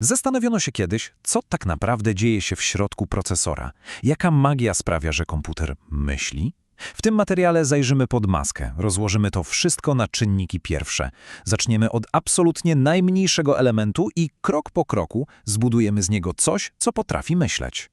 Zastanowiono się kiedyś, co tak naprawdę dzieje się w środku procesora. Jaka magia sprawia, że komputer myśli? W tym materiale zajrzymy pod maskę, rozłożymy to wszystko na czynniki pierwsze. Zaczniemy od absolutnie najmniejszego elementu i krok po kroku zbudujemy z niego coś, co potrafi myśleć.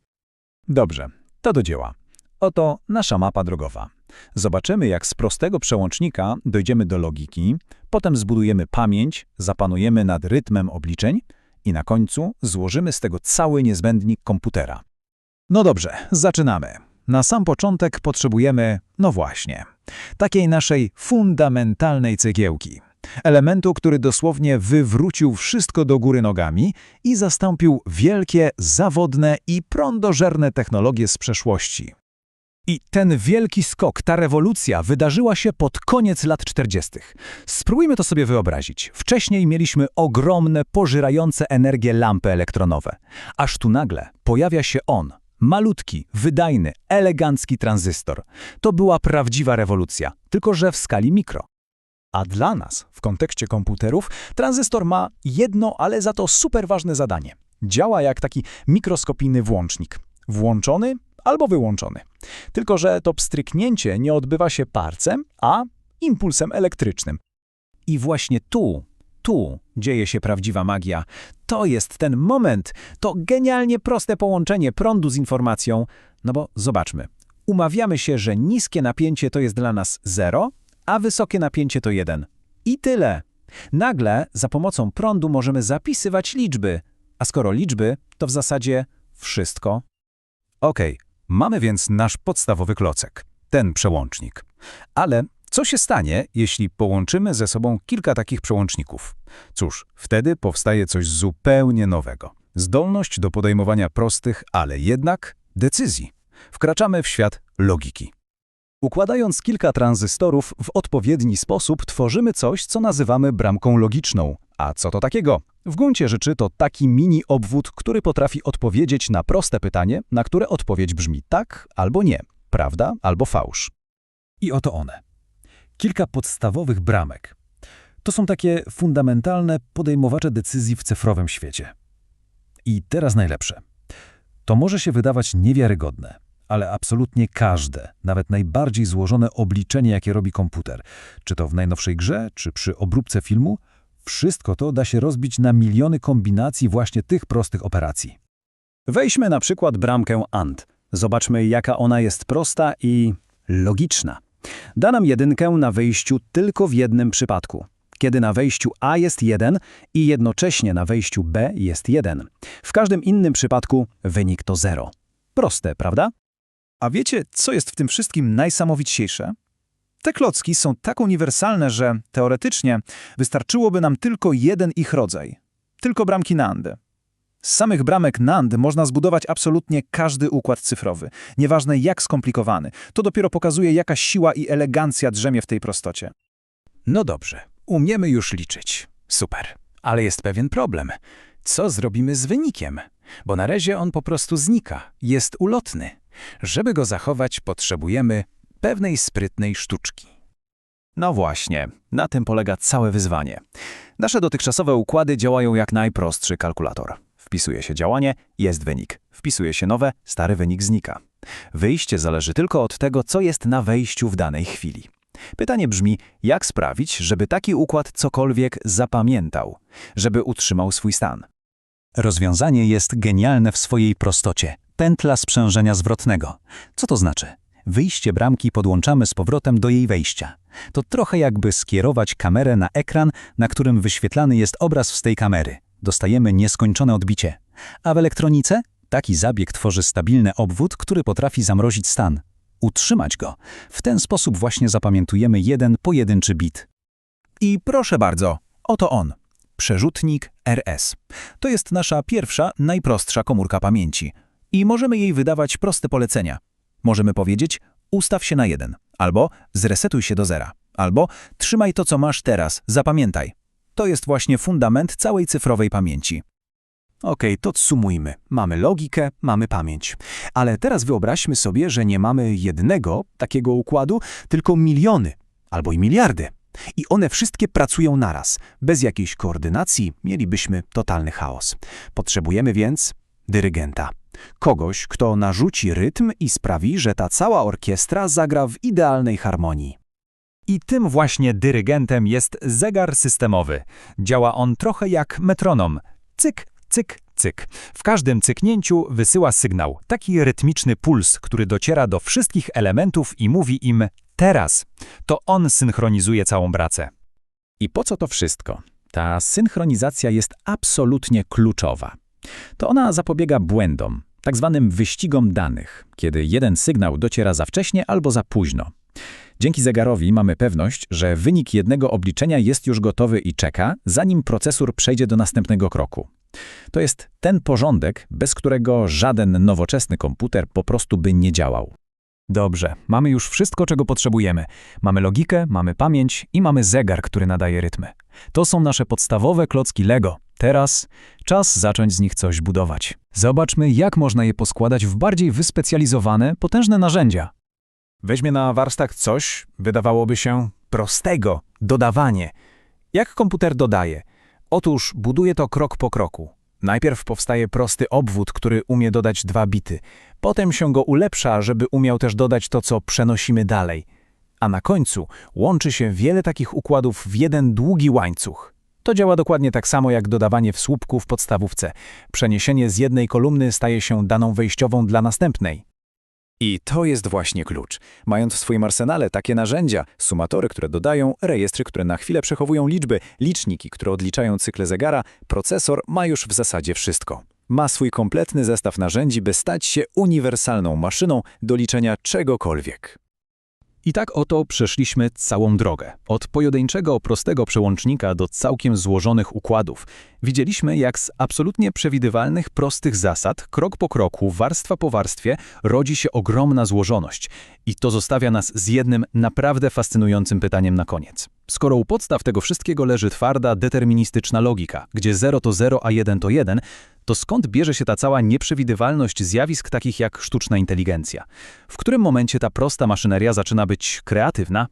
Dobrze, to do dzieła. Oto nasza mapa drogowa. Zobaczymy, jak z prostego przełącznika dojdziemy do logiki, potem zbudujemy pamięć, zapanujemy nad rytmem obliczeń i na końcu złożymy z tego cały niezbędnik komputera. No dobrze, zaczynamy. Na sam początek potrzebujemy, no właśnie, takiej naszej fundamentalnej cegiełki. Elementu, który dosłownie wywrócił wszystko do góry nogami i zastąpił wielkie, zawodne i prądożerne technologie z przeszłości. I ten wielki skok, ta rewolucja wydarzyła się pod koniec lat 40. Spróbujmy to sobie wyobrazić. Wcześniej mieliśmy ogromne, pożyrające energię lampy elektronowe. Aż tu nagle pojawia się on. Malutki, wydajny, elegancki tranzystor. To była prawdziwa rewolucja, tylko że w skali mikro. A dla nas, w kontekście komputerów, tranzystor ma jedno, ale za to super ważne zadanie. Działa jak taki mikroskopijny włącznik. Włączony albo wyłączony. Tylko, że to pstryknięcie nie odbywa się parcem, a impulsem elektrycznym. I właśnie tu, tu dzieje się prawdziwa magia. To jest ten moment, to genialnie proste połączenie prądu z informacją. No bo zobaczmy, umawiamy się, że niskie napięcie to jest dla nas 0, a wysokie napięcie to 1. I tyle. Nagle za pomocą prądu możemy zapisywać liczby, a skoro liczby, to w zasadzie wszystko. Okej, mamy więc nasz podstawowy klocek, ten przełącznik. Ale co się stanie, jeśli połączymy ze sobą kilka takich przełączników? Cóż, wtedy powstaje coś zupełnie nowego. Zdolność do podejmowania prostych, ale jednak decyzji. Wkraczamy w świat logiki. Układając kilka tranzystorów w odpowiedni sposób, tworzymy coś, co nazywamy bramką logiczną. A co to takiego? W gruncie rzeczy to taki mini obwód, który potrafi odpowiedzieć na proste pytanie, na które odpowiedź brzmi tak albo nie, prawda albo fałsz. I oto one. Kilka podstawowych bramek. To są takie fundamentalne podejmowacze decyzji w cyfrowym świecie. I teraz najlepsze. To może się wydawać niewiarygodne, ale absolutnie każde, nawet najbardziej złożone obliczenie, jakie robi komputer, czy to w najnowszej grze, czy przy obróbce filmu, wszystko to da się rozbić na miliony kombinacji właśnie tych prostych operacji. Weźmy na przykład bramkę AND. Zobaczmy, jaka ona jest prosta i logiczna. Da nam jedynkę na wejściu tylko w jednym przypadku. Kiedy na wejściu A jest 1 i jednocześnie na wejściu B jest 1. W każdym innym przypadku wynik to 0. Proste, prawda? A wiecie, co jest w tym wszystkim najsamowitniejsze? Te klocki są tak uniwersalne, że teoretycznie wystarczyłoby nam tylko jeden ich rodzaj. Tylko bramki NAND. Z samych bramek NAND można zbudować absolutnie każdy układ cyfrowy, nieważne jak skomplikowany. To dopiero pokazuje, jaka siła i elegancja drzemie w tej prostocie. No dobrze, umiemy już liczyć. Super. Ale jest pewien problem. Co zrobimy z wynikiem? Bo na razie on po prostu znika, jest ulotny. Żeby go zachować, potrzebujemy pewnej sprytnej sztuczki. No właśnie, na tym polega całe wyzwanie. Nasze dotychczasowe układy działają jak najprostszy kalkulator. Wpisuje się działanie, jest wynik. Wpisuje się nowe, stary wynik znika. Wyjście zależy tylko od tego, co jest na wejściu w danej chwili. Pytanie brzmi, jak sprawić, żeby taki układ cokolwiek zapamiętał, żeby utrzymał swój stan? Rozwiązanie jest genialne w swojej prostocie. Pętla sprzężenia zwrotnego. Co to znaczy? Wyjście bramki podłączamy z powrotem do jej wejścia. To trochę jakby skierować kamerę na ekran, na którym wyświetlany jest obraz z tej kamery. Dostajemy nieskończone odbicie. A w elektronice taki zabieg tworzy stabilny obwód, który potrafi zamrozić stan. Utrzymać go. W ten sposób właśnie zapamiętujemy jeden pojedynczy bit. I proszę bardzo, oto on. Przerzutnik RS. To jest nasza pierwsza, najprostsza komórka pamięci. I możemy jej wydawać proste polecenia. Możemy powiedzieć, ustaw się na jeden, albo zresetuj się do zera, albo trzymaj to, co masz teraz, zapamiętaj. To jest właśnie fundament całej cyfrowej pamięci. Okej, to sumujmy. Mamy logikę, mamy pamięć. Ale teraz wyobraźmy sobie, że nie mamy jednego takiego układu, tylko miliony albo i miliardy. I one wszystkie pracują naraz. Bez jakiejś koordynacji mielibyśmy totalny chaos. Potrzebujemy więc dyrygenta. Kogoś, kto narzuci rytm i sprawi, że ta cała orkiestra zagra w idealnej harmonii. I tym właśnie dyrygentem jest zegar systemowy. Działa on trochę jak metronom. Cyk, cyk, cyk. W każdym cyknięciu wysyła sygnał, taki rytmiczny puls, który dociera do wszystkich elementów i mówi im teraz. To on synchronizuje całą pracę. I po co to wszystko? Ta synchronizacja jest absolutnie kluczowa. To ona zapobiega błędom, tak zwanym wyścigom danych, kiedy jeden sygnał dociera za wcześnie albo za późno. Dzięki zegarowi mamy pewność, że wynik jednego obliczenia jest już gotowy i czeka, zanim procesor przejdzie do następnego kroku. To jest ten porządek, bez którego żaden nowoczesny komputer po prostu by nie działał. Dobrze, mamy już wszystko, czego potrzebujemy. Mamy logikę, mamy pamięć i mamy zegar, który nadaje rytmy. To są nasze podstawowe klocki Lego. Teraz czas zacząć z nich coś budować. Zobaczmy, jak można je poskładać w bardziej wyspecjalizowane, potężne narzędzia. Weźmie na warsztat coś, wydawałoby się, prostego dodawanie. Jak komputer dodaje? Otóż buduje to krok po kroku. Najpierw powstaje prosty obwód, który umie dodać dwa bity. Potem się go ulepsza, żeby umiał też dodać to, co przenosimy dalej. A na końcu łączy się wiele takich układów w jeden długi łańcuch. To działa dokładnie tak samo jak dodawanie w słupku w podstawówce. Przeniesienie z jednej kolumny staje się daną wejściową dla następnej. I to jest właśnie klucz. Mając w swoim arsenale takie narzędzia, sumatory, które dodają, rejestry, które na chwilę przechowują liczby, liczniki, które odliczają cykle zegara, procesor ma już w zasadzie wszystko. Ma swój kompletny zestaw narzędzi, by stać się uniwersalną maszyną do liczenia czegokolwiek. I tak oto przeszliśmy całą drogę. Od pojedynczego, prostego przełącznika do całkiem złożonych układów. Widzieliśmy, jak z absolutnie przewidywalnych, prostych zasad, krok po kroku, warstwa po warstwie, rodzi się ogromna złożoność. I to zostawia nas z jednym naprawdę fascynującym pytaniem na koniec. Skoro u podstaw tego wszystkiego leży twarda, deterministyczna logika, gdzie 0 to 0, a 1 to 1, to skąd bierze się ta cała nieprzewidywalność zjawisk takich jak sztuczna inteligencja? W którym momencie ta prosta maszyneria zaczyna być kreatywna,